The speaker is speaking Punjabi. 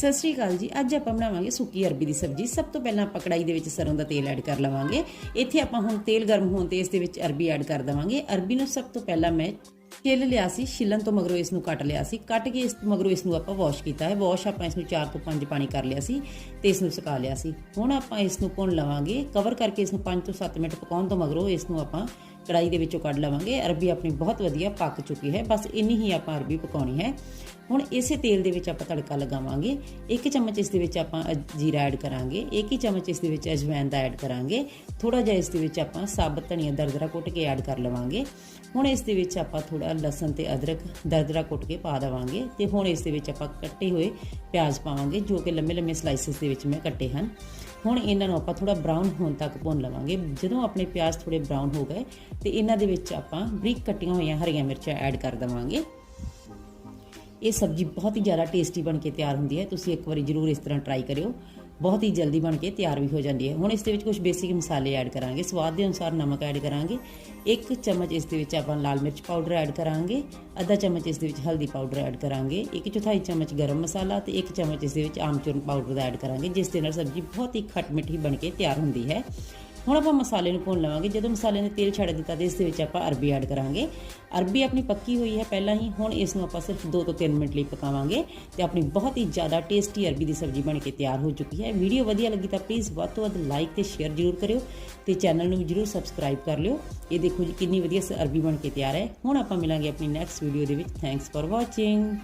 ਸਤਿ ਸ਼੍ਰੀ ਅਕਾਲ ਜੀ। ਅੱਜ ਆਪਾਂ ਬਣਾਵਾਂਗੇ ਸੁੱਕੀ ਅਰਬੀ ਦੀ ਸਬਜ਼ੀ। ਸਭ ਤੋਂ ਪਹਿਲਾਂ ਆਪਾਂ ਕੜਾਈ ਦੇ ਵਿੱਚ ਸਰੋਂ ਦਾ ਤੇਲ ਐਡ ਕਰ ਲਵਾਂਗੇ। ਇੱਥੇ ਆਪਾਂ ਹੁਣ ਤੇਲ ਗਰਮ ਹੋਣ ਤੇ ਇਸ ਦੇ ਵਿੱਚ ਅਰਬੀ ਐਡ ਕਰ ਦਵਾਂਗੇ। ਅਰਬੀ ਨੂੰ ਸਭ ਤੋਂ ਪਹਿਲਾਂ ਮੈਂ ਛਿੱਲ ਲਿਆ ਸੀ, ਛਿੱਲਣ ਤੋਂ ਮਗਰੋਂ ਇਸ ਨੂੰ ਕੱਟ ਲਿਆ ਸੀ। ਕੱਟ ਕੇ ਇਸ ਮਗਰੋਂ ਇਸ ਨੂੰ ਆਪਾਂ ਵਾਸ਼ ਕੀਤਾ ਹੈ। ਵਾਸ਼ ਆਪਾਂ ਇਸ ਨੂੰ 4 ਤੋਂ 5 ਪਾਣੀ ਕਰ ਲਿਆ ਸੀ ਤੇ ਇਸ ਨੂੰ ਸੁਕਾ ਲਿਆ ਸੀ। ਹੁਣ ਆਪਾਂ ਇਸ ਨੂੰ ਭੁੰਨ ਲਵਾਂਗੇ। ਕਵਰ ਕਰਕੇ ਇਸ ਨੂੰ 5 ਤੋਂ 7 ਮਿੰਟ ਪਕਾਉਣ ਤੋਂ ਮਗਰੋਂ ਇਸ ਨੂੰ ਆਪਾਂ ਕੜਾਈ ਦੇ ਵਿੱਚੋਂ ਕੱਢ ਲਵਾਂਗੇ। ਅਰਬੀ ਆਪਣੀ ਬਹੁਤ ਵਧੀਆ ਪੱਕ ਚੁੱਕੀ ਹੈ। ਬਸ ਇੰਨੀ ਹੀ ਆਪਾਂ ਅਰਬੀ ਪਕਾਉਣੀ ਹੈ। ਹੁਣ ਇਸੇ ਤੇਲ ਦੇ ਵਿੱਚ ਆਪਾਂ ਤੜਕਾ ਲਗਾਵਾਂਗੇ। ਇੱਕ ਚਮਚ ਇਸ ਦੇ ਵਿੱਚ ਆਪਾਂ ਅਜ- ਜੀਰਾ ਐਡ ਕਰਾਂਗੇ। ਇੱਕ ਹੀ ਚਮਚ ਇਸ ਦੇ ਵਿੱਚ ਅਜਵਾਇਣ ਦਾ ਐਡ ਕਰਾਂਗੇ। ਥੋੜਾ ਜਿਹਾ ਇਸ ਦੇ ਵਿੱਚ ਆਪਾਂ ਸਾਬਤ ਧਨੀਆ ਦਰਦਰਾ ਕੁੱਟ ਕੇ ਐਡ ਕਰ ਲਵਾਂਗੇ। ਹੁਣ ਇਸ ਦੇ ਵਿੱਚ ਆਪਾਂ ਥੋੜਾ ਲਸਣ ਤੇ ਅਦਰਕ ਦਰਦਰਾ ਕੁੱਟ ਕੇ ਪਾ ਦੇਵਾਂਗੇ ਤੇ ਹੁਣ ਇਸ ਦੇ ਵਿੱਚ ਆਪਾਂ ਕੱਟੇ ਹੋਏ ਪਿਆਜ਼ ਪਾਵਾਂਗੇ, ਜੋ ਕਿ ਲੰਮੇ ਲੰਮੇ ਸਲਾਈਸਿਸ ਦੇ ਵਿੱਚ ਮੈਂ ਕੱਟੇ ਹਨ। ਹੁਣ ਇਹਨਾਂ ਨੂੰ ਆਪਾਂ ਥੋੜਾ ਬਰਾਊਨ ਹੋਣ ਤੱਕ ਭੁੰਨ ਲਵਾਂਗੇ। ਜਦੋਂ ਆਪਣੇ ਪਿਆਜ਼ ਥੋੜੇ ਬਰਾਊਨ ਹੋ ਗਏ ਤੇ ਇਹਨਾਂ ਦੇ ਵਿੱਚ ਆਪਾਂ ਬਰੀਕ ਕੱਟੀਆਂ ਹੋਈਆਂ ਹਰੀਆਂ ਮਿਰਚਾਂ ਐਡ ਕਰ ਦੇਵਾਂਗੇ। ਇਹ ਸਬਜ਼ੀ ਬਹੁਤ ਹੀ ਜ਼ਿਆਦਾ ਟੇਸਟੀ ਬਣ ਕੇ ਤਿਆਰ ਹੁੰਦੀ ਹੈ। ਤੁਸੀਂ ਇੱਕ ਵਾਰੀ ਜ਼ਰੂਰ ਇਸ ਤਰ੍ਹਾਂ ਟਰਾਈ ਕਰਿਓ। ਬਹੁਤ ਹੀ ਜਲਦੀ ਬਣ ਕੇ ਤਿਆਰ ਵੀ ਹੋ ਜਾਂਦੀ ਹੈ। ਹੁਣ ਇਸ ਦੇ ਵਿੱਚ ਕੁਝ ਬੇਸਿਕ ਮਸਾਲੇ ਐਡ ਕਰਾਂਗੇ। ਸਵਾਦ ਦੇ ਅਨੁਸਾਰ ਨਮਕ ਐਡ ਕਰਾਂਗੇ। ਇੱਕ ਚਮਚ ਇਸ ਦੇ ਵਿੱਚ ਆਪਾਂ ਲਾਲ ਮਿਰਚ ਪਾਊਡਰ ਐਡ ਕਰਾਂਗੇ। ਅੱਧਾ ਚਮਚ ਇਸ ਦੇ ਵਿੱਚ ਹਲਦੀ ਪਾਊਡਰ ਐਡ ਕਰਾਂਗੇ। ਇੱਕ ਚੌਥਾਈ ਚਮਚ ਗਰਮ ਮਸਾਲਾ ਤੇ ਇੱਕ ਚਮਚ ਇਸ ਦੇ ਵਿੱਚ ਆਮਚੂਰਨ ਪਾਊਡਰ ਦਾ ਐਡ ਕਰਾਂਗੇ, ਜਿਸ ਦੇ ਨਾਲ ਸਬਜ਼ੀ ਬਹੁਤ ਹੀ ਖੱਟ ਮਿੱਠੀ ਬਣ ਕੇ ਤਿਆਰ ਹੁੰਦੀ ਹੈ। ਹੁਣ ਆਪਾਂ ਮਸਾਲੇ ਨੂੰ ਭੁੰਨ ਲਵਾਂਗੇ। ਜਦੋਂ ਮਸਾਲੇ ਨੇ ਤੇਲ ਛੱਡ ਦਿੱਤਾ ਤੇ ਇਸ ਦੇ ਵਿੱਚ ਆਪਾਂ ਅਰਬੀ ਐਡ ਕਰਾਂਗੇ। ਅਰਬੀ ਆਪਣੀ ਪੱਕੀ ਹੋਈ ਹੈ। ਪਹਿਲਾਂ ਹੀ ਹੁਣ ਇਸ ਨੂੰ ਆਪਾਂ ਸਿਰਫ 2 ਤੋਂ 3 ਮਿੰਟ ਲਈ ਪਕਾਵਾਂਗੇ ਤੇ ਆਪਣੀ ਬਹੁਤ ਹੀ ਜ਼ਿਆਦਾ ਟੇਸਟੀ ਅਰਬੀ ਦੀ ਸਬਜ਼ੀ ਬਣ ਕੇ ਤਿਆਰ ਹੋ ਚੁੱਕੀ ਹੈ। ਵੀਡੀਓ ਵਧੀਆ ਲੱਗੀ ਤਾਂ ਪਲੀਜ਼ ਵੱਧ ਤੋਂ ਵੱਧ ਲਾਈਕ ਤੇ ਸ਼ੇਅਰ ਜ਼ਰੂਰ ਕਰਿਓ ਤੇ ਚੈਨਲ ਨੂੰ ਵੀ ਜ਼ਰੂਰ ਸਬਸਕ੍ਰਾਈਬ ਕਰ ਲਿਓ। ਇਹ ਦੇਖੋ ਜੀ ਕਿੰਨੀ ਵਧੀਆ ਸ- ਅਰਬੀ ਬਣ ਕੇ ਤਿਆਰ ਹੈ। ਹੁਣ ਆਪਾਂ ਮਿਲਾਂਗੇ ਆਪਣੀ ਨੈਕਸਟ ਵੀਡੀਓ ਦੇ ਵਿੱਚ। Thanks for watching